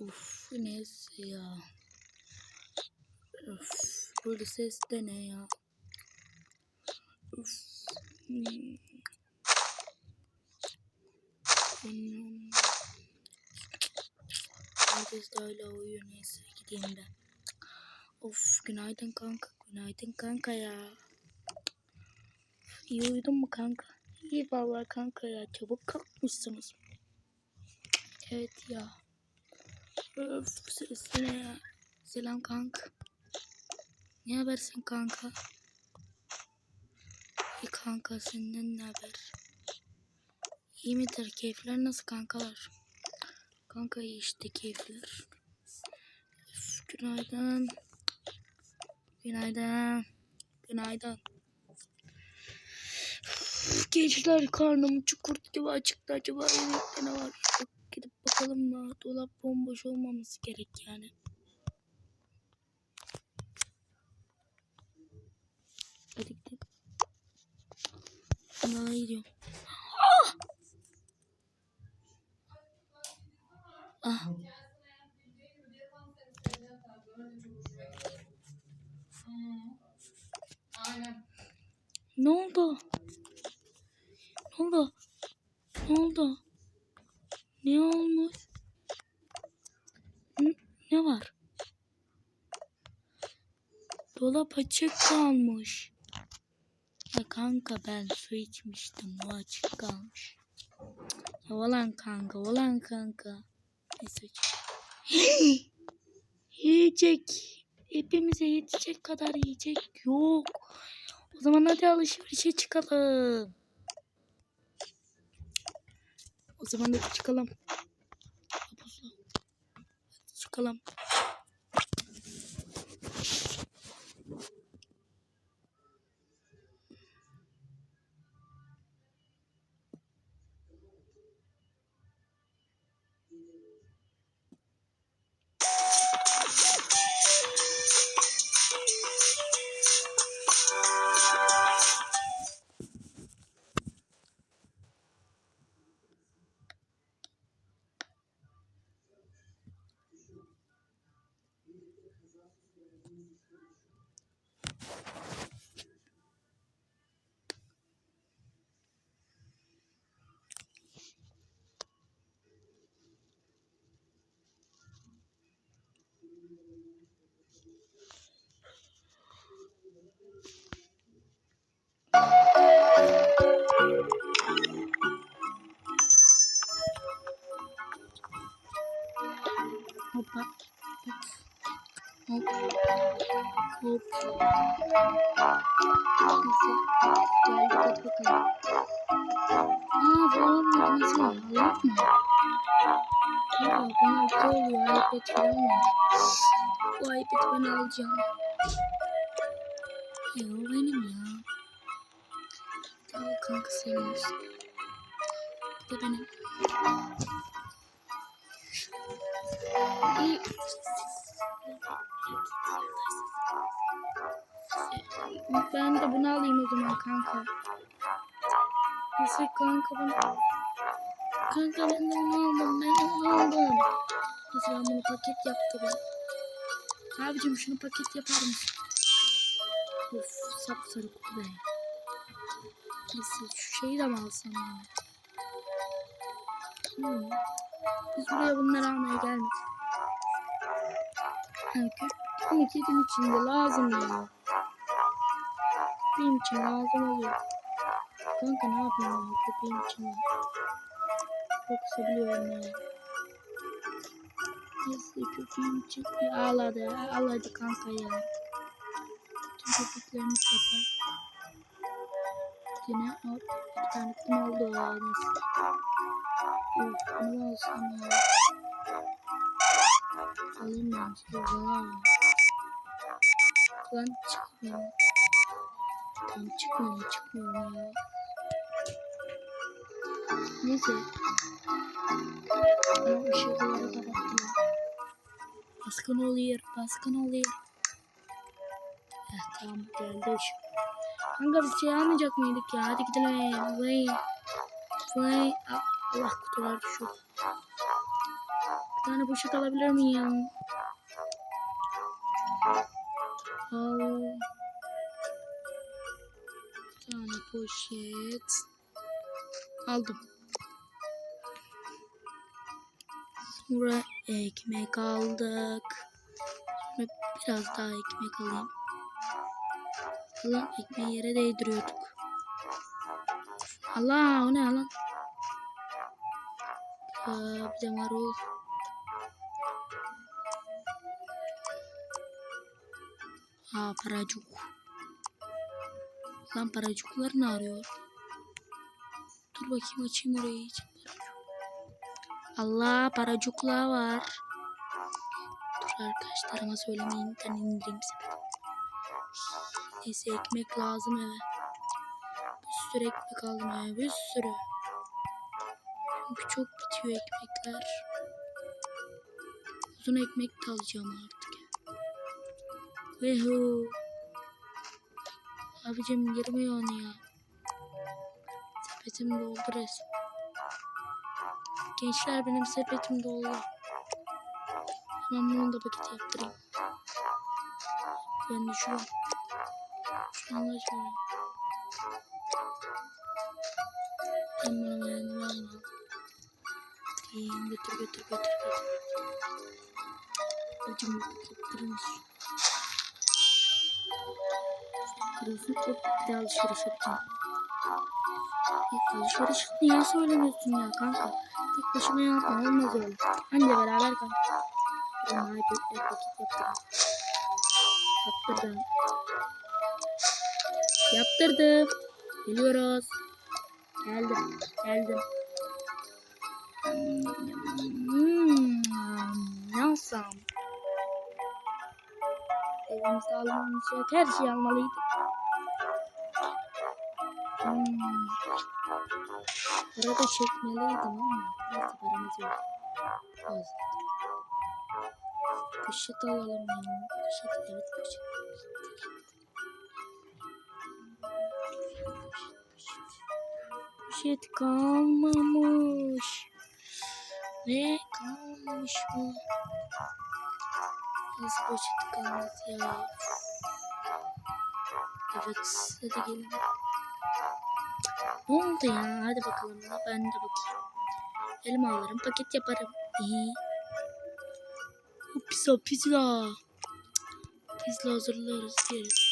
Uf neyse ya. Uf böyle ses de ne ya. Uf. Hmm. Herkes de hala uyuyor neyse gideyim ben. Of günaydın kanka. Günaydın kanka ya. İyi uyudun mu kanka? İyi vallahi kanka ya. Çabuk kalkmışsınız. Evet ya. Öf sesine. Selam kanka. Ne habersin kanka? İyi kanka senden ne haber? İyi midir? Keyifler nasıl kankalar? Kanka iyi işte keyifler. Üf, günaydın. Günaydın. Günaydın. Gençler karnım çukur gibi açıktı. Acaba ne var? Bakalım da dolap bomboş olmaması gerek yani. Hadi gidelim. Ben gidiyorum. Ah! Ah. Ne oldu? Ne oldu? Ne oldu? Ne olmuş? Ne var? Dolap açık kalmış. Ya kanka ben su içmiştim. O açık kalmış. Ya olan kanka, olan kanka. Neyse. yiyecek. Hepimize yetecek kadar yiyecek yok. O zaman hadi alışverişe çıkalım. O zaman hadi çıkalım. Çıkalım. Hoppa. Hop. Hop. Neyse. Geldik bakalım. Aa bu olmadı mesela. Alalım mı? Aa bana güzel oluyor. iPad falan var. Bu iPad'i ben alacağım. Ya o benim ya. Al kanka senin olsun. Bu da benim. Ben de bunu alayım o zaman kanka. Neyse kanka ben... Kanka ben de bunu aldım. Ben de bunu aldım. Neyse ben bunu paket yaptım. Abicim şunu paket yapar mısın? Of sapsarı kutu be. Neyse şu şeyi de mi alsam ya? Hmm. Biz buraya bunları almaya gelmedik. Kanka. Ama kedim için de lazım ya. Köpeğim için lazım oluyor. Kanka ne yapayım ya köpeğim için. Çok seviyorum ya. Neyse köpeğim için bir ağladı. Ağladı kanka ya. Tüm köpeklerimiz yapar. Yine al. Bir tane oldu ya. Neyse. Of bunu alsam ya. Alayım ben valla. Lan çıkmıyor. Tam çıkmıyor çıkmıyor ya. Neyse. Ben ışıkları kapattım. Baskın oluyor baskın oluyor. Heh, tamam geldi ışık. Kanka biz şey almayacak mıydık ya? Hadi gidelim. Vay. Vay. Allah kutular düşüyor. Tane poşet alabilir miyim? Al. Bir tane poşet. Aldım. Sonra ekmek aldık. Sonra biraz daha ekmek alayım. Allah ekmeği yere değdiriyorduk. Allah o ne lan? Aa, bir de marul. Aa paracuk. Lan paracuklar ne arıyor? Dur bakayım açayım orayı. Allah paracuklar var. Dur arkadaşlarıma söylemeyin. Ben indireyim sepeti. Neyse ekmek lazım eve. Bir sürü ekmek aldım eve. Bir sürü. Çünkü çok bitiyor ekmekler. Uzun ekmek de alacağım artık. Vehu. Abicim girmiyor onu ya. Sepetim doldu resmen. Gençler benim sepetim doldu. Hemen bunu da paket yaptırayım. Ben düşüyorum. Şunu da şöyle. Ben bana beğendim alma. Götüreyim götür götür götür götür. Abicim yaptırır mısın? Kırılsın hop bir de alışveriş yapacağım. Ya alışveriş niye söylemiyorsun ya kanka? Tek başıma yapma olmaz öyle. Anne beraber kanka. Ben hadi bir vakit yaptırdım. Yaptırdım. Yaptırdım. Geliyoruz. Geldim. Geldim. Hmm, ne alsam? Evimizde almamız yok. Her şeyi almalıydık. Hmm. Burada çekmeliydim ama neyse paramız yok. Fazla. Poşet alalım yani. Poşet evet poşet. Poşet kalmamış. Ne kalmamış mı? Nasıl poşet kalmaz ya? Evet hadi gelin. Ne oldu ya? Hadi bakalım. Ben de bakayım. Elma alırım. Paket yaparım. İyi. Pizza pizza. Pizza hazırlarız yeriz.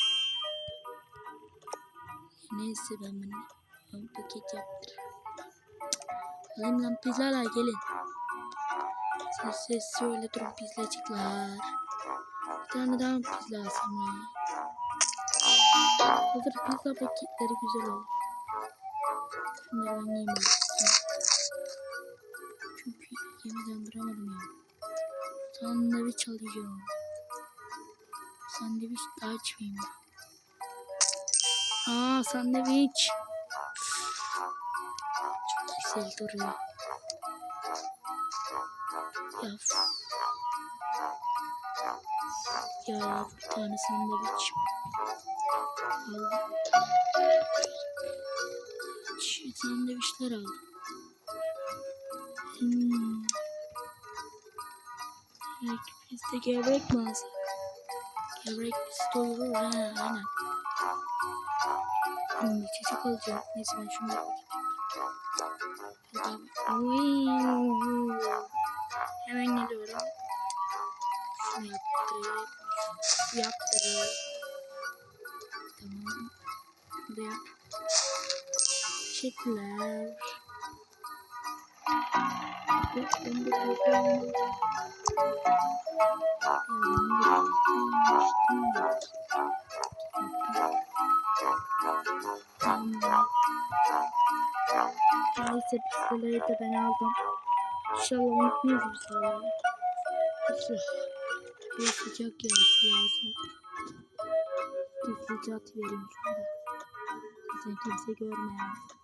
Neyse ben bunu ben paket yaptırırım. Alayım lan pizzalar gelin. Ses ses söyle durun pizzacıklar. Bir tane daha pizza alsam ya. Hazır pizza paketleri güzel olur. Ben yiyeyim. Çünkü yemeden duramadım ya. Sandviç alacağım. Sandviç daha açmayayım. Aa sandviç. Çok güzel duruyor. Ya. Ya bir tane sandviç. Aldım. Şu sandviçler aldım. Hmm. Belki biz de gevrek mi alsak? Gevrek bizi doyurur ha aynen. Hmm, içecek alacağım. Neyse ben şunu yapayım. Hemen geliyorum. Şunu yaptırayım. Yaptırayım. Teşekkürler. Neyse pistolayı da ben aldım. İnşallah unutmuyoruz bu sefer. Üf, Bir sıcak ya su lazım. Gizlice atıvereyim şurada. Zaten kimse görmez.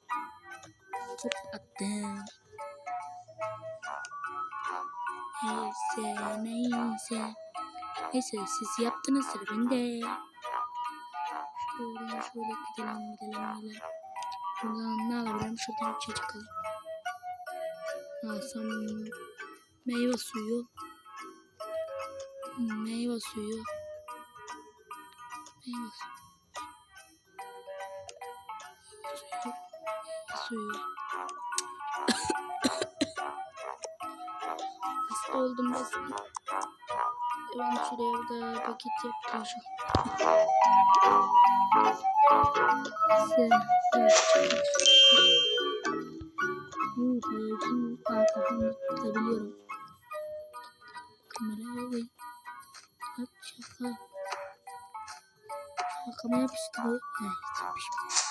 Çok attım. Neyse neyse. Neyse siz yaptınız sıra bende. Şöyle gidelim gidelim gidelim. Buradan ne alabilirim? Şuradan içecek alayım. Alsam? Meyve suyu. Meyve suyu. Meyve suyu. Suyu. Suyu. Hasta oldum resmen. Ben şuraya da paket yaptım şu. Sen, evet. Bu kayacın kafamda tutabiliyorum. Kamera ve Bak şaka. Şakama yapıştı bu. Hiç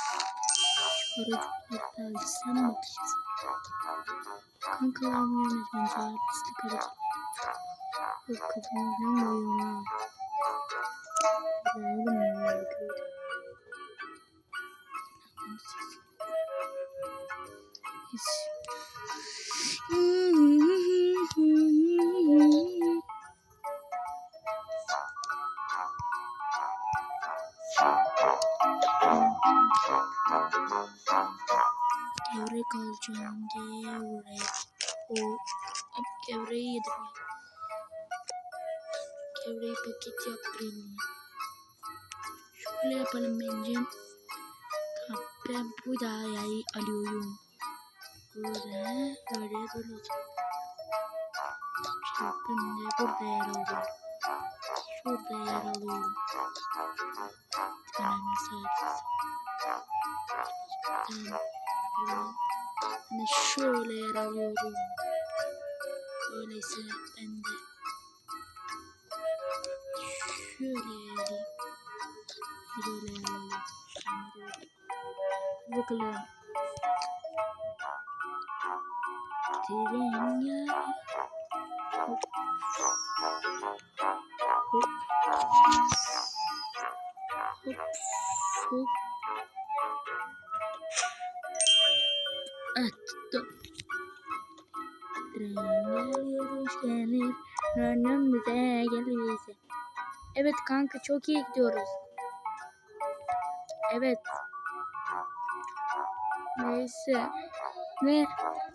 yapışmadı. Şu aracıklar da sen bakıyorsun. Kankalarımı yönetmen çağır pislik aracı. Yok kafamı falan koyuyorum ha. Beğendim ya. bakıyorum. Hiç. Gevreği paket yaptırayım ya. Şöyle yapalım bence. Tamam ben bu da yayı alıyorum. Böyle böyle böyle olacak. Şey ben de burada yer alıyorum. Şurada yer alıyorum. Önemli sadece. Tamam. Tamam. Şöyle yer alıyorum. Öyleyse ben de yer alayım. Böyle. Şimdi bakalım. Tren ya. Hop. Hop. Hop. Hop. Tuttum. Tren geliyor hoş gelir. Önümüze gelirse. Evet kanka çok iyi gidiyoruz. Evet. Neyse. Ne?